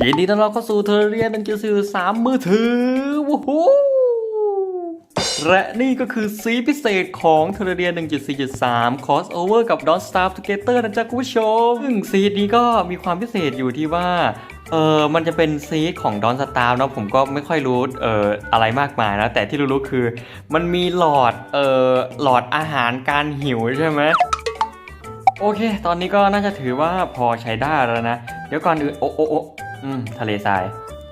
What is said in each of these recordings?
ยินดีต้อนรับเข้าสู่เทอร์เรียนนังจือสื่อสามมือถือวู้ฮู้และนี่ก็คือซีพิเศษของเทอร์เรียน 1.4.3 crossover กับ Don't Starve Together นะจ๊ะคุณผู้ชม ซึ่งซีดนี้ก็มีความพิเศษอยู่ที่ว่าเออมันจะเป็นซีดของ Don't Starve เนาะผมก็ไม่ค่อยรู้เอ่ออะไรมากมายนะ แต่ที่รู้ๆคือ มันมีหลอดเอ่อหลอดอาหารการหิวใช่ไหมโอเค ตอนนี้ก็น่าจะถือว่าพอใช้ได้แล้วนะ เดี๋ยวก่อนอื่นโอ้โอ้ อ้อืมทะเลทราย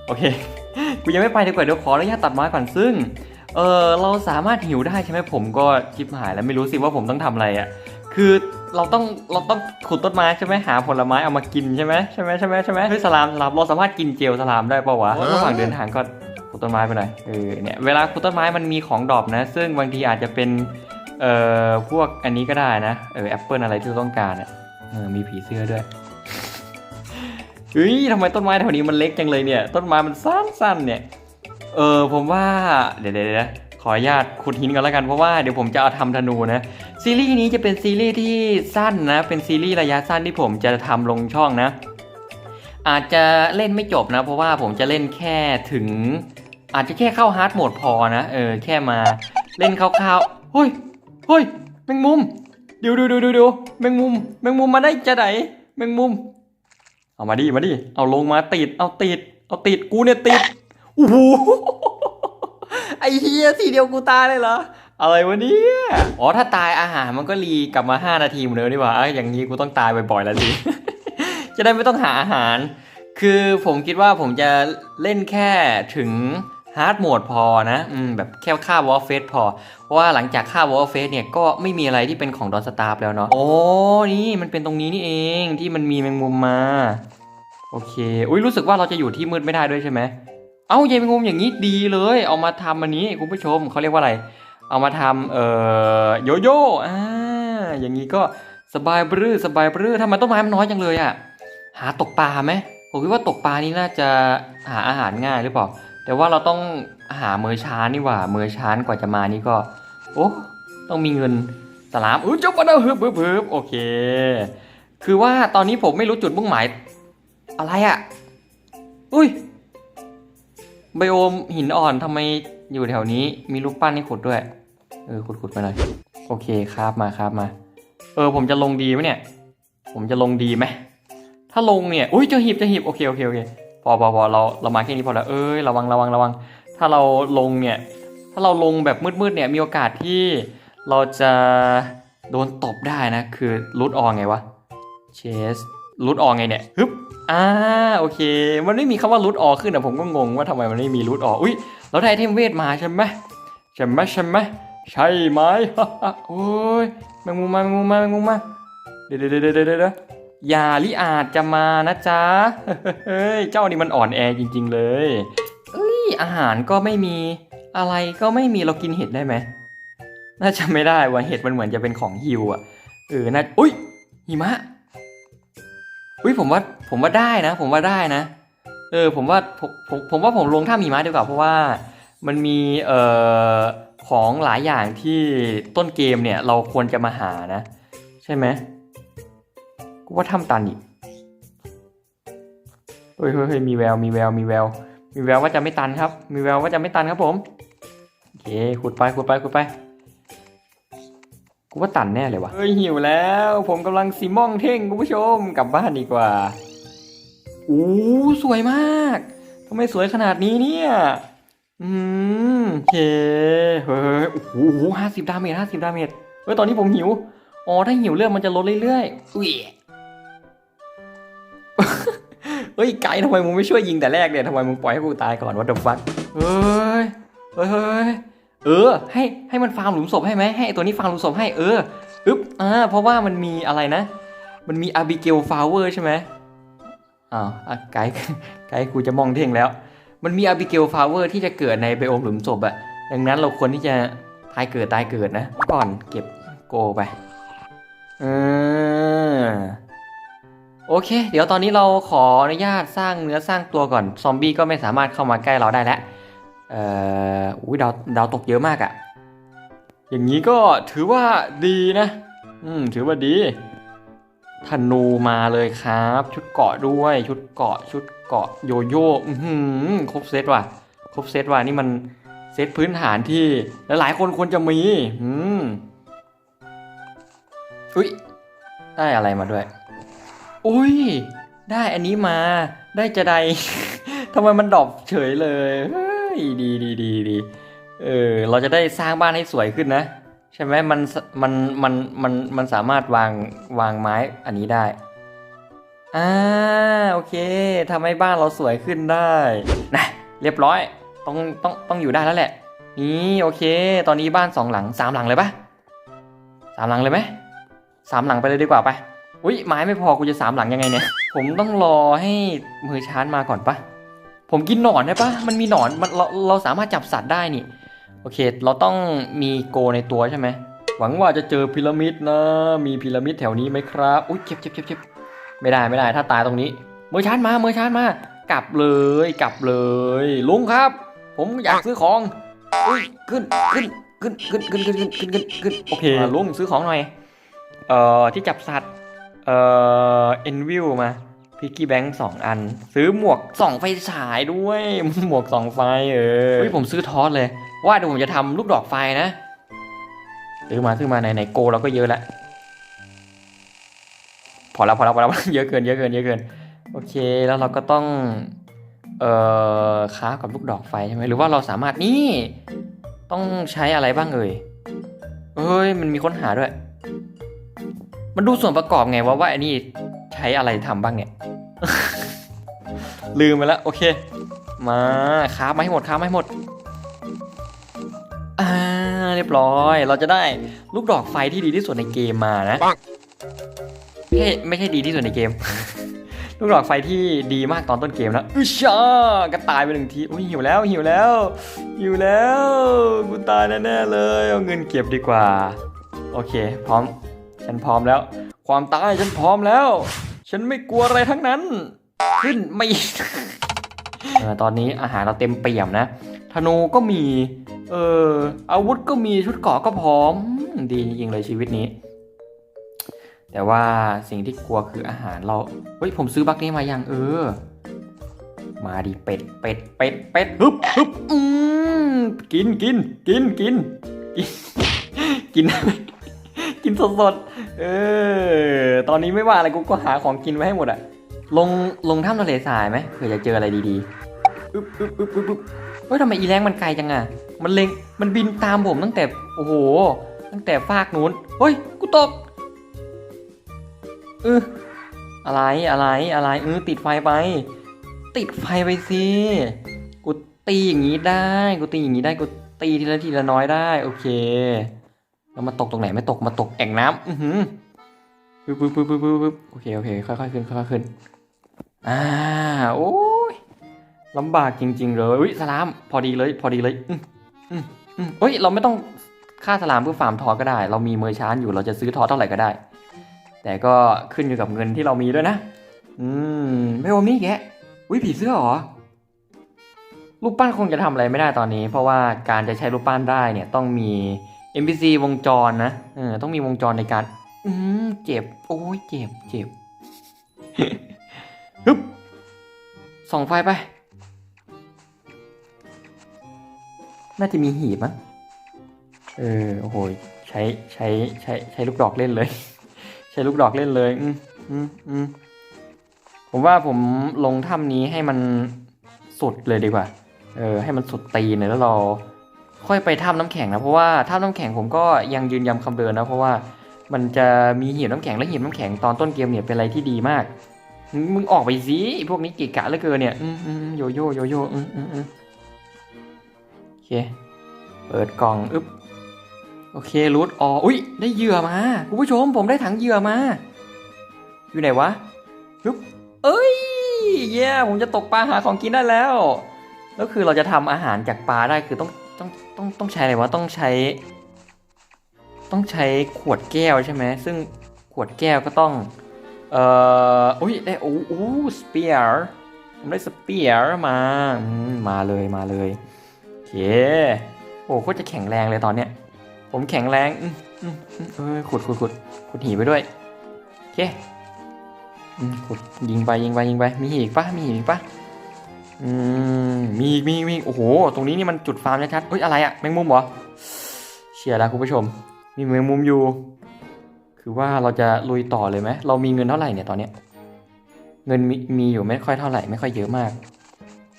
โอเค กูยังไม่ไปดีกว่าเดี๋ยวขออนุญาตตัดไม้ก่อนซึ่ง เออเราสามารถหิวได้ใช่ไหมผมก็ชิบหายแล้วไม่รู้สิว่าผมต้องทำอะไรอะ่ะ คือเราต้องเราต้องขุดต้นไม้ใช่ไหมหาผลไม้เอามากินใช่ไหมใช่ไหมใช่ไหมใช่ไหมเฮ้ยสลามสลามเราสามารถกินเจลสลามได้ปะวะระหว่างเดินทางก็ขุดต้นไม้ไปหน่อยเออเนี่ยเวลาขุดต้นไม้มันมีของดรอปนะ ซึ่งบางทีอาจจะเป็นเอ่อพวกอันนี้ก็ได้นะเออแอปเปิลอะไรที่เราต้องการอะเออมีผีเสื้อด้วย เฮ้ยทำไมต้นไม้แถวนี้มันเล็กจังเลยเนี่ย ต้นไม้มันสั้นๆเนี่ย เออผมว่าเดี๋ยวเดี๋ยวขออนุญาตขุดหินก่อนแล้วกันเพราะว่าเดี๋ยวผมจะเอาทำธนูนะซีรีส์นี้จะเป็นซีรีส์ที่สั้นนะ เป็นซีรีส์ระยะสั้นที่ผมจะทำลงช่องนะ อาจจะเล่นไม่จบนะ เพราะว่าผมจะเล่นแค่ถึง อาจจะแค่เข้าฮาร์ดโหมดพอนะเออแค่มาเล่นคร่าวๆเฮ้ยเฮ้ยแมงมุมดี๋ยวดูดูดูดูแมงมุมแมงมุมมาได้จะไหนแมงมุม เอามาดิมาดิเอาลงมาติด เอาติด เอาติดกูเนี่ยติดโอ้โหไอ้เฮียทีเดียวกูตายเลยเหรออะไรวะเนี่ยอ๋อถ้าตายอาหารมันก็รีกลับมา 5 นาทีเหมือนเดิมดีกว่าเอ้ยอย่างนี้กูต้องตายบ่อยๆแล้วดิจะได้ไม่ต้องหาอาหาร คือผมคิดว่าผมจะเล่นแค่ถึง ฮาร์ดโหมดพอนะอืมแบบแค่ฆ่าวอลเฟสพอ เพราะว่าหลังจากฆ่าวอลเฟสเนี่ยก็ไม่มีอะไรที่เป็นของดอนสตาร์แล้วเนาะโอ้นี่มันเป็นตรงนี้นี่เองที่มันมีแมงมุมมา โอเค อุ้ยรู้สึกว่าเราจะอยู่ที่มืดไม่ได้ด้วยใช่ไหมเอ้าเยายแมงมุมอย่างนี้ดีเลย เอามาทำอันนี้คุณผู้ชมเขาเรียกว่าอะไร เอามาทำเอ่อโยโย่อ่าอย่างนี้ก็สบายบรือสบายบรือทำไมต้นไม้มันน้อยจังเลยอะ่ะหาตกปลาไหมผมคิดว่าตกปลานี่น่าจะหาอาหารง่ายหรือเปล่า แต่ว่าเราต้องหาเมือช้านี่หว่า เมือช้านกว่าจะมานี่ก็ โอ้ต้องมีเงินสลามอุ้ยเจ้าปลาเฮิบเฮิบเฮิบโอเค คือว่าตอนนี้ผมไม่รู้จุดมุ่งหมาย อะไรอะ่ะ อุ้ยไบโอมหินอ่อนทำไมอยู่แถวนี้ มีรูปปั้นให้ขุดด้วย เออขุดขุดไปหน่อยโอเคครับมาครับมา เออผมจะลงดีไหมเนี่ย ผมจะลงดีไหมถ้าลงเนี่ยอุ้ยเจะหีบเจะหีบโอเคโอเคโอเค อพอพอเราเรามาแค่นี้พอแล้วเอ้ยระวังระวังระวัง ถ้าเราลงเนี่ยถ้าเราลงแบบมืดๆเนี่ยมีโอกาสที่เราจะโดนตบได้นะ คือรูดออไงวะเชสรูดออไงเนี่ยฮึบอ่าโอเค มันไม่มีคำว่ารูทออขึ้นอะผมก็งงว่าทำไมมันไม่มีรูทอออุ้ยเราได้ไอเทมเวทมาใช่ไหมใช่ไหมใช่ไหมใช่ไหมโอ้ยแมงมุมมาแมงมุมมาแมงมุมมาเดะเดี๋ยวเดี๋ยวเดี๋ยวเดี๋ยว อย่าลิอาจจะมานะจ๊ะ เฮ้ย เจ้านี่มันอ่อนแอจริง ๆ เลยเอ้ย อาหารก็ไม่มี อะไรก็ไม่มี เรากินเห็ดได้ไหม น่าจะไม่ได้ว่ะ เห็ดมันเหมือนจะเป็นของฮิวอะเออ น่า อุ้ย หิมะ อุ้ย ผมว่า ผมว่าได้นะ ผมว่าได้นะ เออ ผมว่า ผมผมผมว่าผมลงท่ามีม้าดีกว่า เพราะว่ามันมี เอ่อ ของหลายอย่างที่ต้นเกมเนี่ย เราควรจะมาหานะ ใช่ไหม กูว่าถ้ำตันอีกเฮ้ยเฮ้ยเฮ้ยมีแววมีแววมีแวว มีแววว่าจะไม่ตันครับ มีแววว่าจะไม่ตันครับผมโอเคขุดไปขุดไปขุดไปกูว่าตันแน่เลยวะเฮ้ยหิวแล้ว ผมกำลังซีม่องเท่งคุณผู้ชมกลับบ้านดีกว่าอู้สวยมากทำไมสวยขนาดนี้เนี่ยอืมโอเคเฮ้ยโอ้โหห้าสิบดาเมจห้าสิบดาเมจเฮ้ยตอนนี้ผมหิวอ๋อถ้าหิวเลือดมันจะลดเรื่อยๆอุ้ย เฮ้ยไก่ทำไมมึงไม่ช่วยยิงแต่แรกเนี่ยทำไมมึงปล่อยให้กูตายก่อนวัดเดฟักเฮ้ยเฮ้ยเฮ้ยเออ ให้ให้มันฟาร์มหลุมศพให้ไหมให้ตัวนี้ฟาร์มหลุมศพให้เอออึ๊บอ่าเพราะว่ามันมีอะไรนะ มันมีอาบิเกลฟาวเวอร์ใช่ไหมอ้าวไกด์ไกด์กูจะมองเท่งแล้ว มันมีอาบิเกลฟาวเวอร์ที่จะเกิดในไบโอมหลุมศพอะดังนั้นเราควรที่จะตายเกิดตายเกิดนะ ก่อนเก็บโกไปเออ โอเค เดี๋ยวตอนนี้เราขออนุญาตสร้างเนื้อสร้างตัวก่อน ซอมบี้ก็ไม่สามารถเข้ามาใกล้เราได้แล้ว เอ่ออุ้ยดาวดาวตกเยอะมากอะอย่างนี้ก็ถือว่าดีนะ อืม ถือว่าดีธนูมาเลยครับ ชุดเกาะด้วย ชุดเกาะ ชุดเกาะโยโย่อื้อหือครบเซตว่ะ ครบเซตว่ะ นี่มันเซตพื้นฐานที่หลายๆคนควรจะมี อืม อุ้ย ได้อะไรมาด้วย อุ้ย ได้อันนี้มาได้จะไดทำไมมันดอปเฉยเลยเฮ้ยดีดีดีดีเออเราจะได้สร้างบ้านให้สวยขึ้นนะ ใช่ไหมมันมันมันมันมันสามารถวางวางไม้อันนี้ได้อ่าโอเคทำให้บ้านเราสวยขึ้นได้นะเรียบร้อยต้องต้องต้องอยู่ได้แล้วแหละ นี่โอเค ตอนนี้บ้านสองหลังสามหลังเลยปะสามหลังเลยไหมสามหลังไปเลยดีกว่าไป อุ้ยไม้ไม่พอกูจะสามหลังยังไงเนี่ย ผมต้องรอให้มือชาร์จมาก่อนปะผมกินหนอนได้ปะมันมีหนอนมันเราเราสามารถจับสัตว์ได้นี่ โอเค เราต้องมีโกในตัวใช่ไหมหวังว่าจะเจอพีระมิดนะ มีพีระมิดแถวนี้ไหมครับ อุ้ยเจ็บเจ็บเจ็บเจ็บไม่ได้ไม่ได้ ถ้าตายตรงนี้มือชาร์จมามือชาร์จมากลับเลยกลับเลย ลุงครับ ผมอยากซื้อของอุ้ยขึ้นขึ้นขึ้นขึ้นขึ้นขึ้นขึ้นขึ้นขึ้นขึ้นโอเคลุงซื้อของหน่อยเอ่อที่จับสัตว์ เอ่อเอ็นวิวมาพิกกี้แบงค์สองอัน ซื้อหมวกส่องไฟฉายด้วย หมวกส่องไฟเออเฮ้ยผมซื้อทอสเลย ว่าเดี๋ยวผมจะทำลูกดอกไฟนะซื้อมาซื้อมาไหนไหนโกเราก็เยอะแล้วพอแล้วพอแล้วพอแล้วเยอะเกินเยอะเกินเยอะเกิน โอเคแล้วเราก็ต้อง เอ่อค้ากับลูกดอกไฟใช่ไหมหรือว่าเราสามารถนี่ ต้องใช้อะไรบ้างเอ่ยเอ้ยมันมีค้นหาด้วย มันดูส่วนประกอบไงว่าว่าอันนี้ใช้อะไรทำบ้างเนี่ย ลืมไปแล้วโอเค มาค้ามาให้หมดค้ามาให้หมด อ่าเรียบร้อย เราจะได้ลูกดอกไฟที่ดีที่สุดในเกมมานะไม่ใช่ไม่ใช่ดีที่สุดในเกม ลูกดอกไฟที่ดีมากตอนต้นเกมแล้วอึชาก็ตายไปหนึ่งทีอุ้ยหิวแล้วหิวแล้วหิวแล้วกูตายแน่ๆเลยเอาเงินเก็บดีกว่า โอเค พร้อม ฉันพร้อมแล้ว ความตายฉันพร้อมแล้ว ฉันไม่กลัวอะไรทั้งนั้น ขึ้นไม่เออตอนนี้อาหารเราเต็มเปี่ยมนะ ธนูก็มี เอออาวุธก็มีชุดเกราะก็พร้อม ดีจริงๆเลยชีวิตนี้ แต่ว่าสิ่งที่กลัวคืออาหารเรา เฮ้ยผมซื้อบักนี้มายังเออ มาดิเป็ดเป็ดเป็ดเป็ดฮึบฮึบอืมกินกินกินกินกินกิน นสดๆ เออ ตอนนี้ไม่ว่าอะไรกูก็หาของกินไว้ให้หมดอะลงลงถ้ำทะเลทรายไหมเผื่อจะเจออะไรดีๆอึ๊บอึ๊บอึ๊บอึ๊บอึ๊บเฮ้ยทำไมอีแรงมันไกลจังอะมันเล็งมันบินตามผมตั้งแต่ โอ้โห ตั้งแต่ฟากนู้น เฮ้ย กูตกเอออะไรอะไรอะไรเออติดไฟไป ติดไฟไปสิกูตีอย่างนี้ได้ กูตีอย่างนี้ได้ กูตีทีละทีละน้อยได้ โอเค แล้วมาตกตรงไหนไม่ตกมาตกแอ่งน้ำอือหือปึ๊บปึ๊บปึ๊บปึ๊บปึ๊บโอเคโอเคค่อยๆขึ้นค่อยๆขึ้นอ่าโอ้ยลำบากจริง ๆ เลยอุ้ยสลามพอดีเลย พอดีเลยอืมอืมอืมเฮ้ยเราไม่ต้องฆ่าสลามเพื่อฟาร์มทอก็ได้ เรามีเมอร์ชานอยู่เราจะซื้อทอเท่าไหร่ก็ได้ แต่ก็ขึ้นอยู่กับเงินที่เรามีด้วยนะ อืมไม่โอมนี่แกอุ้ยผีเสื้อหรอรูปปั้นคงจะทำอะไรไม่ได้ตอนนี้ เพราะว่าการจะใช้รูปปั้นได้เนี่ยต้องมี NPC วงจรนะเออต้องมีวงจรในการ อืมเจ็บ โอ้ยเจ็บเจ็บฮึบส่องไฟไป น่าจะมีหีบมั้งเออโอ้โหใช้ใช้ใช้ใช้ลูกดอกเล่นเลย ใช้ลูกดอกเล่นเลย อืมอืมอืมผมว่าผมลงถ้ำนี้ให้มันสุดเลยดีกว่า เออ ให้มันสุดตีนเลยแล้วเรา ค่อยไปถ้ำน้ำแข็งนะเพราะว่าถ้ำน้ำแข็งผมก็ยังยืนยันคำเดิมนะเพราะว่ามันจะมีหีบน้ำแข็งและหีบน้ำแข็งตอนต้นเกมเนี่ยเป็นอะไรที่ดีมาก มึงออกไปสิพวกนี้เกะกะเหลือเกินเนี่ยอืมโยโย่โยโย่อืมอืมอืมโอเค เปิดกล่องอึ๊บโอเครูทอออุ้ยได้เหยื่อมาคุณผู้ชมผมได้ถังเหยื่อมา อยู่ไหนวะอึ๊บเอ้ยเย้ผมจะตกปลาหาของกินได้แล้ว แล้วคือเราจะทำอาหารจากปลาได้คือต้อง ต้องต้องต้องใช้อะไรวะต้องใช้ ต้องใช้ขวดแก้วใช่ไหมซึ่งขวดแก้วก็ต้อง เอ่ออุ้ยได้โอ้โอ้สเปียร์ผมได้สเปียร์มามาเลยมาเลยโอเคโอ้โคตรจะแข็งแรงเลยตอนเนี้ยผมแข็งแรงอืมอืมเออขุดขุดขุดขุดหีไปด้วยโอเคอืมขุดยิงไปยิงไปยิงไปมีหีอีกปะมีหีอีกปะ อืมมีอีกมีอีกมีอีกโอ้โห ตรงนี้นี่มันจุดฟาร์มชัดๆเฮ้ยอะไรอะแมงมุมเหรอเชียร์แล้วคุณผู้ชม มีแมงมุมอยู่ คือว่าเราจะลุยต่อเลยไหมเรามีเงินเท่าไหร่เนี่ยตอนเนี้ย เงินมีมีอยู่ไม่ค่อยเท่าไหร่ไม่ค่อยเยอะมาก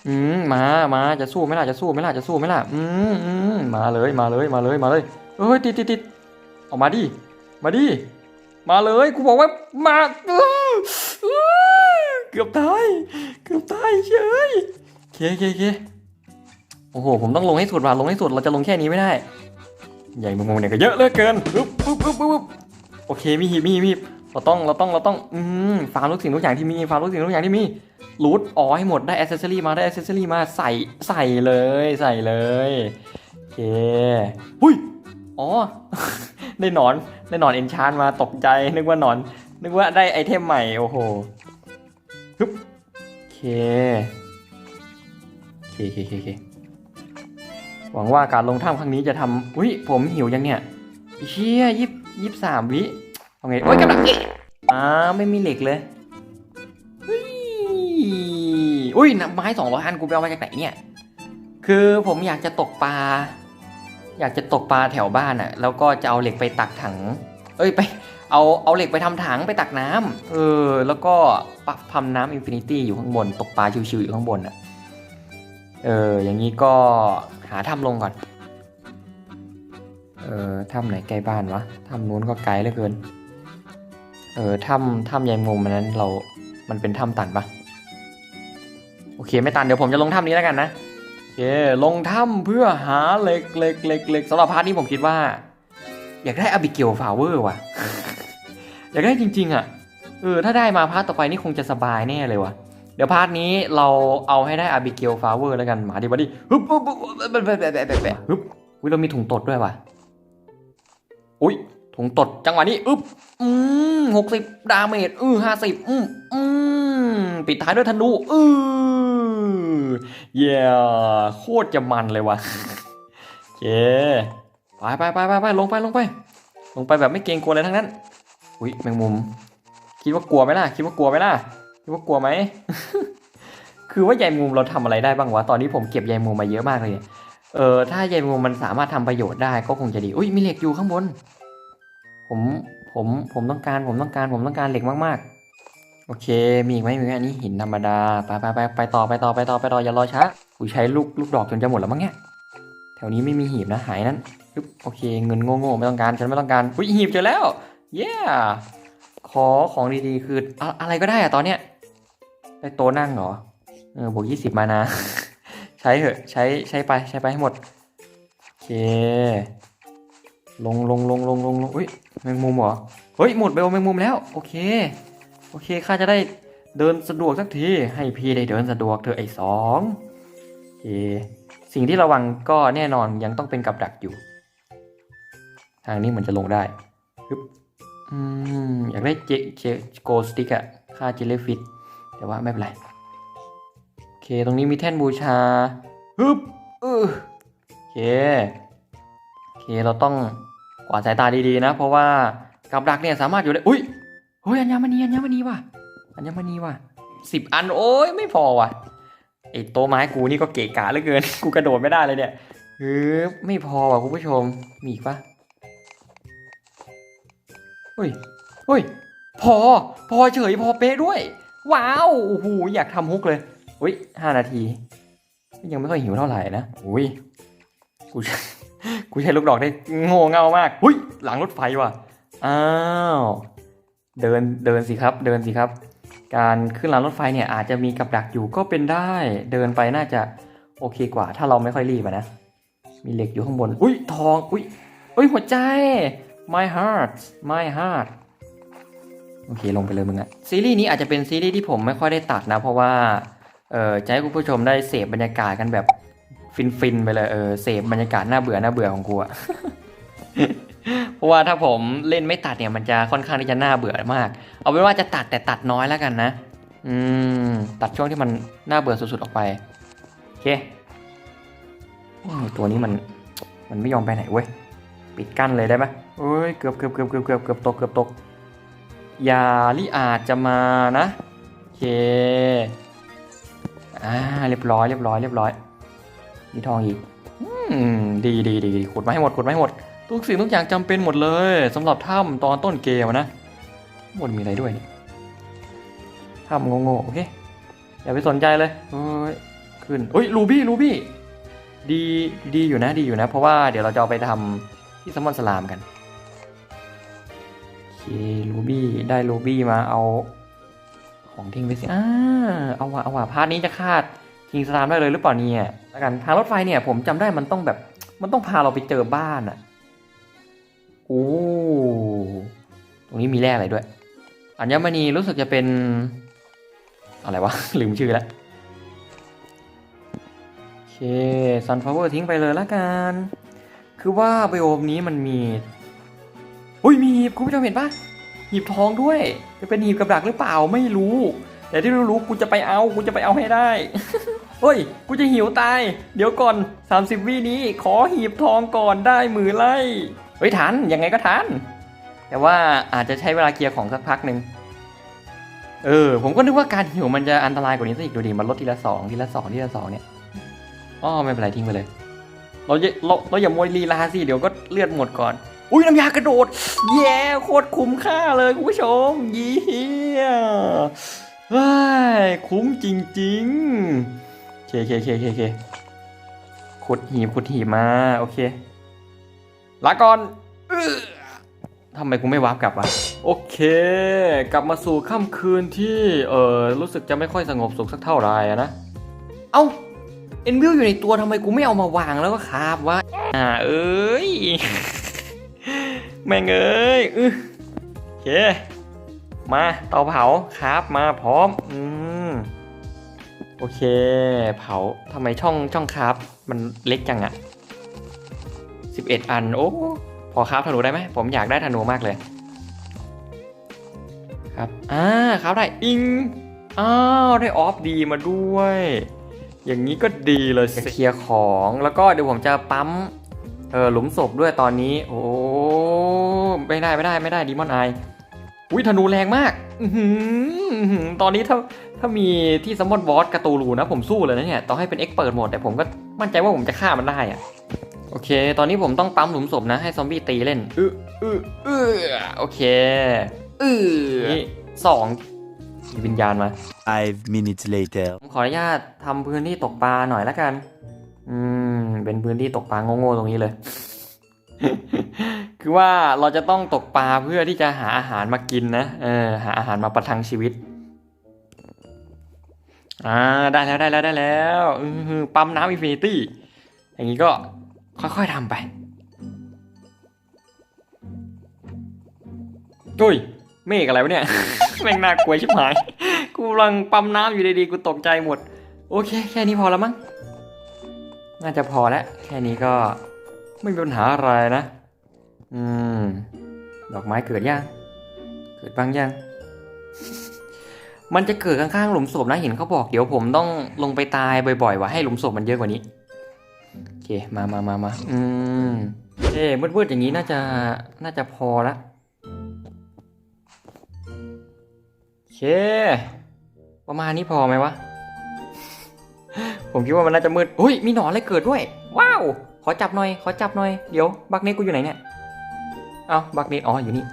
อืมมามาจะสู้ไหมล่ะจะสู้ไหมล่ะจะสู้ไหมล่ะอืมอืมมาเลยมาเลยมาเลยมาเลยเฮ้ยติดติดติดออกมาดิมาดิมาเลยกูบอกว่ามาอื้ออ เกือบตาย เกือบตายเฉยเคเคเคโอ้โห ผมต้องลงให้สุดว่ะลงให้สุด เราจะลงแค่นี้ไม่ได้ ใหญ่มุมเนี่ยก็เยอะเหลือเกินปึ๊บปึ๊บปึ๊บปึ๊บโอเค มีหีบมีหีบมีหีบเราต้อง เราต้อง เราต้อง อืม ฟาร์มทุกสิ่งทุกอย่างที่มี ฟาร์มทุกสิ่งทุกอย่างที่มีรูทอ๋อให้หมด ได้อ c เซสซอรี่มา ได้อ c เซสซอรี่มา ใส่ ใส่เลย ใส่เลยโอเคหุยอ๋อ ได้หนอน ได้หนอนเอนชานมา ตกใจ นึกว่าหนอน นึกว่าได้ไอเทมใหม่ โอ้โห ฮึบโอเคโอเคโอเคอเคอเคหวังว่าการลงถ้ำครั้งนี้จะทำอุ้ยผมหิวยังเนี่ยเชี่ยยิบยิบสามวิเอาไงโอ้ยกำลังอ๊ะอ่าไม่มีเหล็กเลยอุ้ยอุ้ยน้ำไม้สองร้อยอันกูไปเอามาจากไหนเนี่ย คือผมอยากจะตกปลา อยากจะตกปลาแถวบ้านอะ่ะแล้วก็จะเอาเหล็กไปตักถัง เอ้ยไปเอาเอาเหล็กไปทำถังไปตักน้ำเออ แล้วก็ปักพำน้ำอินฟินิตี้อยู่ข้างบน ตกปลาชิวๆอยู่ข้างบนอะ เออ อย่างนี้ก็หาถ้ำลงก่อน เออถ้ำไหนใกล้บ้านวะถ้ำนู้นก็ไกลเหลือเกิน เออถ้ำถ้ำยายมุมมันนั้นเรา มันเป็นถ้ำตันปะโอเคไม่ตันเดี๋ยวผมจะลงถ้ำนี้แล้วกันนะโอเคลงถ้ำเพื่อหาเหล็กเหล็กเหล็กเหล็กสำหรับพาร์ทนี้ผมคิดว่า อยากได้อบิเกลฟาวเวอร์ว่ะ อยากได้จริง ๆ อะ เออ ถ้าได้มาพาร์ทต่อไปนี่คงจะสบายแน่เลยว่ะ เดี๋ยวพาร์ทนี้เราเอาให้ได้อบิเกลฟลาเวอร์แล้วกัน มาดิมาดิฮึบฮึบฮึบฮึบฮึบฮึบอุ้ยเรามีถุงตดด้วยว่ะ อุ้ยถุงตดจังหวะนี้อึ๊บ อืมหกสิบดาเมจอือห้าสิบอืมอืมปิดท้ายด้วยธนูอือเย้โคตรจะมันเลยว่ะโอเค ไปไปไปไปไปลงไปลงไป ลงไปแบบไม่เกรงกลัวอะไรทั้งนั้น อุ้ยแมงมุม คิดว่ากลัวไหมล่ะ คิดว่ากลัวไหมล่ะ คิดว่ากลัวไหม คือว่าใยมุมเราทำอะไรได้บ้างวะ ตอนนี้ผมเก็บใยมุมมาเยอะมากเลย เออถ้าใยมุมมันสามารถทำประโยชน์ได้ก็คงจะดี อุ้ยมีเหล็กอยู่ข้างบน ผม ผม ผมต้องการ ผมต้องการ ผมต้องการเหล็กมากๆ โอเค มีอีกไหมมีไหมอันนี้หินธรรมดา ไปไปไปไปต่อไปต่อไปต่อไปต่ออย่ารอช้ากูใช้ลูกลูกดอกจนจะหมดแล้วมั้งเนี่ย ถวนี้ไม่มีหีบนะหายนั้นปึ๊บโอเค เงินโง่ๆไม่ต้องการฉันไม่ต้องการอุ้ยหีบเจอแล้วเย้ขอของดีๆ คืออะอะไรก็ได้อะตอนเนี้ยได้โต๊ะนั่งเหรอเออบวกยี่สิบมานะ ใช้เถอะใช้ใช้ไปใช้ไปให้หมด โอเค ลงลงลงลงลงลงอุ้ยแมงมุมเหรอ เฮ้ย หมดเบลแมงมุมแล้ว โอเค โอเคข้าจะได้เดินสะดวกสักที ให้พี่ได้เดินสะดวกเธอะไอ้สองโอเค สิ่งที่ระวังก็แน่นอนยังต้องเป็นกับดักอยู่ ทางนี้เหมือนจะลงได้ฮึบอืมอยากได้เจเจโกสติกอะค่าเจเลฟิตแต่ว่าไม่เป็นไร โอเค ตรงนี้มีแท่นบูชาฮึบเออโอเค โอเค เราต้องกวาดสายตาดีๆนะ เพราะว่ากับดักเนี่ยสามารถอยู่ได้ อุ้ยเฮ้ยอัญมณีอัญมณีว่ะอัญมณีว่ะสิบอัน โอ้ยไม่พอว่ะ ไอ้โต๊ะไม้กูนี่ก็เกะกะเหลือเกิน กูกระโดดไม่ได้เลยเนี่ยฮึบไม่พอว่ะคุณผู้ชม มีอีกปะเฮ้ยเฮ้ย พอ พอเฉยพอเป๊ะด้วย ว้าว โอ้โห อยากทำฮุกเลยอุ้ยห้านาที ยังไม่ค่อยหิวเท่าไหร่นะอุ้ย กู กูใช้ลูกดอกได้โง่เง่ามากอุ้ย หลังรถไฟว่ะ อ้าว เดิน เดินสิครับ เดินสิครับ การขึ้นรางรถไฟเนี่ยอาจจะมีกับดักอยู่ก็เป็นได้เดินไปน่าจะโอเคกว่า ถ้าเราไม่ค่อยรีบอะนะ มีเหล็กอยู่ข้างบน อุ้ยทอง อุ้ยอุ้ยหัวใจ my heart my heart โอเคลงไปเลยมึงอะซีรีส์นี้อาจจะเป็นซีรีส์ที่ผมไม่ค่อยได้ตัดนะ เพราะว่าเออจะให้คุณผู้ชมได้เสพบรรยากาศกันแบบฟินๆไปเลยเออเสพบรรยากาศน่าเบื่อน่าเบื่อของกูอะ เพราะว่าถ้าผมเล่นไม่ตัดเนี่ยมันจะค่อนข้างที่จะน่าเบื่อมาก เอาเป็นว่าจะตัดแต่ตัดน้อยแล้วกันนะ อืม ตัดช่วงที่มันน่าเบื่อสุดๆออกไป โอเคโอ้ยตัวนี้มันมันไม่ยอมไปไหนเว้ย ปิดกั้นเลยได้ไหมเอ้ย เกือบเกือบเกือบเกือบเกือบเกือบตกเกือบตกอย่าลิอาจจะมานะโอเค อ่า เรียบร้อย เรียบร้อย เรียบร้อย มีทองอีก อืม ดีดีดีขุดมาให้หมด ขุดมาให้หมด ทุกสิ่งทุกอย่างจำเป็นหมดเลยสำหรับถ้ำตอนต้นเกมอะนะหมดมีอะไรด้วยนี่ถ้ำโง่ๆโอเคอย่าไปสนใจเลยเฮ้ยขึ้นเฮ้ยลูบี้ลูบี้ดีดีอยู่นะดีอยู่นะ เพราะว่าเดี๋ยวเราจะเอาไปทำที่ซัมอนสลามกันโอเคลูบี้ได้ลูบี้มาเอาของทิ้งไปสิอ่าเอาว่ะเอาว่ะพาร์ทนี้จะคาดทิ้งสลามได้เลยหรือเปล่าเนี่ยแล้วกันทางรถไฟเนี่ยผมจำได้มันต้องแบบมันต้องพาเราไปเจอบ้านอะ โอ้ตรงนี้มีแร่อะไรด้วย อัญมณีรู้สึกจะเป็น อะไรวะ ลืมชื่อแล้วโอเค sunflower ทิ้งไปเลยละกัน คือว่าไบโอมนี้มันมีอุ้ยมีหีบคุณผู้ชมเห็นปะหีบทองด้วย จะเป็นหีบกับดักหรือเปล่าไม่รู้ แต่ที่รู้ๆกูจะไปเอากูจะไปเอาให้ได้เฮ้ย กูจะหิวตาย เดี๋ยวก่อน 30 วินี้ ขอหีบทองก่อนได้มือไล่ เฮ้ยทันยังไงก็ทัน แต่ว่าอาจจะใช้เวลาเคลียร์ของสักพักหนึ่งเออ ผมก็นึกว่าการหิวมันจะอันตรายกว่านี้ซะอีกดูดิมันลดทีละสองทีละสองทีละสองเนี่ยอ๋อไม่เป็นไรทิ้งไปเลย เราอย่าเราเราอย่าโมวยลีลาสิเดี๋ยวก็เลือดหมดก่อน อุ้ยน้ำยากระโดด แย่โคตรคุ้มค่าเลยคุณผู้ชมเยี่ยเฮ้ยคุ้มจริงๆเคเคเคเคเคขุดหีบขุดหีบมา โอเค ลาก่อนอื้อทำไมกูไม่วาร์ปกลับวะโอเค กลับมาสู่ค่ำคืนที่เออรู้สึกจะไม่ค่อยสงบสุขสักเท่าไหร่อะนะ เอ้าเอ็นวิวอยู่ในตัวทำไมกูไม่เอามาวางแล้วก็คาบวะอ่าเอ้ยแม่งเอ้ยอื้อโอเค มาเตาเผาครับมาพร้อมอืมโอเค เผาทำไมช่องช่องครับ มันเล็กจังอะ สิบเอ็ดอัน โอ้ พอครับธนูได้ไหม ผมอยากได้ธนูมากเลย ครับ อ่าครับได้ อิง อ้าว ได้ออฟดีมาด้วย อย่างนี้ก็ดีเลยจะเคลียร์ของ แล้วก็เดี๋ยวผมจะปั๊ม เออหลุมศพด้วยตอนนี้ โอ้ ไม่ได้ไม่ได้ไม่ได้ดีมอนไออุ้ยธนูแรงมากอื้อหืออื้อหือตอนนี้ถ้าถ้ามีที่ซัมมอนบอสกระตูรูนะ ผมสู้เลยนะเนี่ย ต่อให้เป็นเอ็กเปิดหมดแต่ผมก็มั่นใจว่าผมจะฆ่ามันได้อะ โอเค ตอนนี้ผมต้องปั๊มหลุมศพนะ ให้ซอมบี้ตีเล่นอืออืออือโอเคอือนี่สองมีวิญญาณมา Five minutes later. ผมขออนุญาตทำพื้นที่ตกปลาหน่อยละกัน อืม เป็นพื้นที่ตกปลาโง่ๆตรงนี้เลย คือว่าเราจะต้องตกปลาเพื่อที่จะหาอาหารมากินนะ เออ หาอาหารมาประทังชีวิต อ่า ได้แล้วได้แล้วได้แล้วอือหือปั๊มน้ำอินฟินิตี้ อย่างนี้ก็ ค่อยๆทำไปอุ้ยเมฆอะไรวะเนี่ย แม่งน่ากลัวชิบหาย กูกำลังปั๊มน้ำอยู่ดีๆ กูตกใจหมด โอเค แค่นี้พอแล้วมั้ง น่าจะพอแล้ว แค่นี้ก็ไม่มีปัญหาอะไรนะ อืม ดอกไม้เกิดยัง เกิดบ้างยัง มันจะเกิดข้างๆหลุมศพนะ เห็นเขาบอก เดี๋ยวผมต้องลงไปตายบ่อยๆ ว่ะให้หลุมศพมันเยอะกว่านี้ เค มามามามาอืมเอ๊มืดๆอย่างนี้น่าจะ น่าจะพอละโอเค ประมาณนี้พอไหมวะ ผมคิดว่ามันน่าจะมืดอุ้ย มีหนอนอะไรเกิดด้วย ว้าว ขอจับหน่อย ขอจับหน่อย เดี๋ยว บักเนตกูอยู่ไหนเนี่ย เอาบักเนตอ๋อ อยู่นี่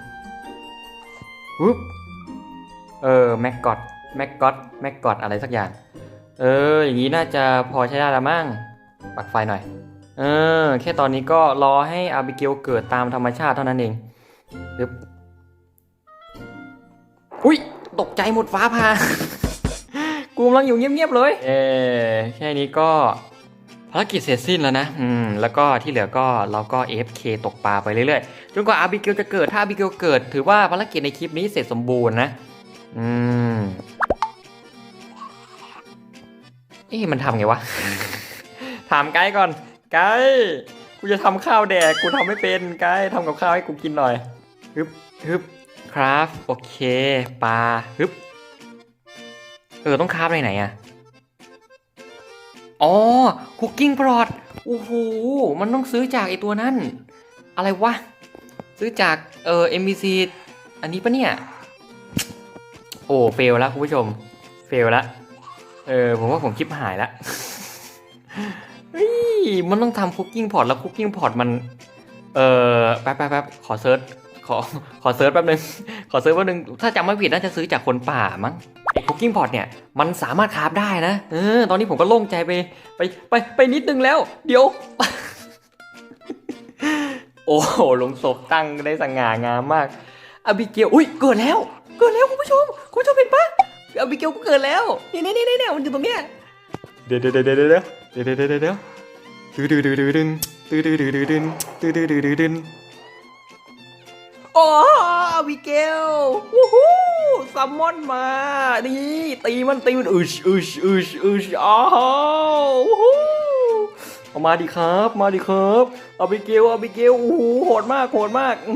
ปุ๊บเออ แม็กกอดแม็กกอดแม็กกอดอะไรสักอย่าง เออ อย่างนี้น่าจะพอใช้ได้แล้วมั้ง ปักไฟหน่อย เออ แค่ตอนนี้ก็รอให้อาบิเกลเกิดตามธรรมชาติเท่านั้นเองปึ๊บอุ้ย ตกใจหมดฟ้าผ่ากูกำลังอยู่เงียบๆเลย เออแค่นี้ก็ภารกิจเสร็จสิ้นแล้วนะ อืม แล้วก็ที่เหลือก็เราก็ AFK ตกปลาไปเรื่อยๆ จนกว่าอาบิเกลจะเกิด ถ้าอาบิเกลเกิด ถือว่าภารกิจในคลิปนี้เสร็จสมบูรณ์นะ อืม เอ๊ะมันทำไงวะ ถามไกด์ก่อน ไกด์กูจะทำข้าวแดกกูทำไม่เป็นไกด์ทำกับข้าวให้กูกินหน่อยฮึบฮึบคราฟโอเคปลาฮึบเออต้องคราฟในไหนอะอ๋อคุกกิ้งพรอตโอ้โหมันต้องซื้อจากไอตัวนั้น อะไรวะ ซื้อจากเออ MBC อันนี้ปะเนี่ย โอ้เฟลแล้วคุณผู้ชม เฟลแล้วเออผมว่าผมคลิปหายละเฮ้ย มันต้องทำคุกกิ้งพอร์ตแล้วคุกกิ้งพอร์ตมัน เออแป๊บแป๊บแป๊บขอเซิร์ชขอขอเซิร์ชแป๊บหนึ่งขอเซิร์ชแป๊บหนึ่งถ้าจำไม่ผิดน่าจะซื้อจากคนป่ามั้งไอ้คุกกิ้งพอร์ตเนี่ย มันสามารถคราฟได้นะ เออ ตอนนี้ผมก็โล่งใจไป ไป ไป ไปนิดนึงแล้ว เดี๋ยว โอ้โหลงศพตั้งได้สง่างามมากอบิเกลอุ้ย เกิดแล้ว เกิดแล้วคุณผู้ชม คุณผู้ชมเห็นปะอบิเกลก็เกิดแล้วนี่ยเนี่นี่นี่มันอยู่ตรงเนี้ย เดี๋ยวเดี๋ยวเดี๋ยวเดี๋ยวเดี๋ยวเดี๋ยว ดื้อดื้อดื้อดื้อดึดื้อดื้อดื้อดื้อดึดื้อดื้อดื้อดื้อดึโอ้อบิเกลวู้ฮู้ซัมมอนมานี่ตีมันตีมันอึชอึชอึชอึชอ้าววู้ฮู้เอามาดิครับ มาดิครับเอบิเกลเอบิเกลโอ้โหโหดมากโหดมากอื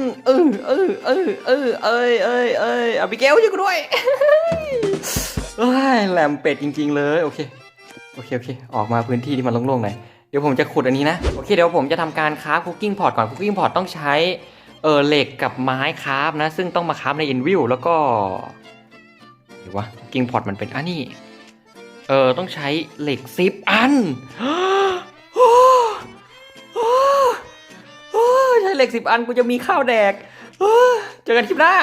อเออเออเออเออเอ้ยเอ้ยเอ้ยเอบิเกลช่วยกูด้วยเอ้ยแหลมเป็ดจริง ๆ เลย โอเค โอเค โอเค ออกมาพื้นที่ที่มันโล่งๆหน่อย เดี๋ยวผมจะขุดอันนี้นะ โอเคเดี๋ยวผมจะทำการคราฟคุกกิ้งพอร์ตก่อนคุกกิ้งพอร์ตต้องใช้เออเหล็กกับไม้คราฟนะ ซึ่งต้องมาคราฟใน Envil แล้วก็เดี๋ยววะคุกกิ้งพอร์ตมันเป็นอันนี้เออต้องใช้เหล็กซิปอันใช้เหล็กสิบอันกูจะมีข้าวแดกเจอกันคลิปหน้า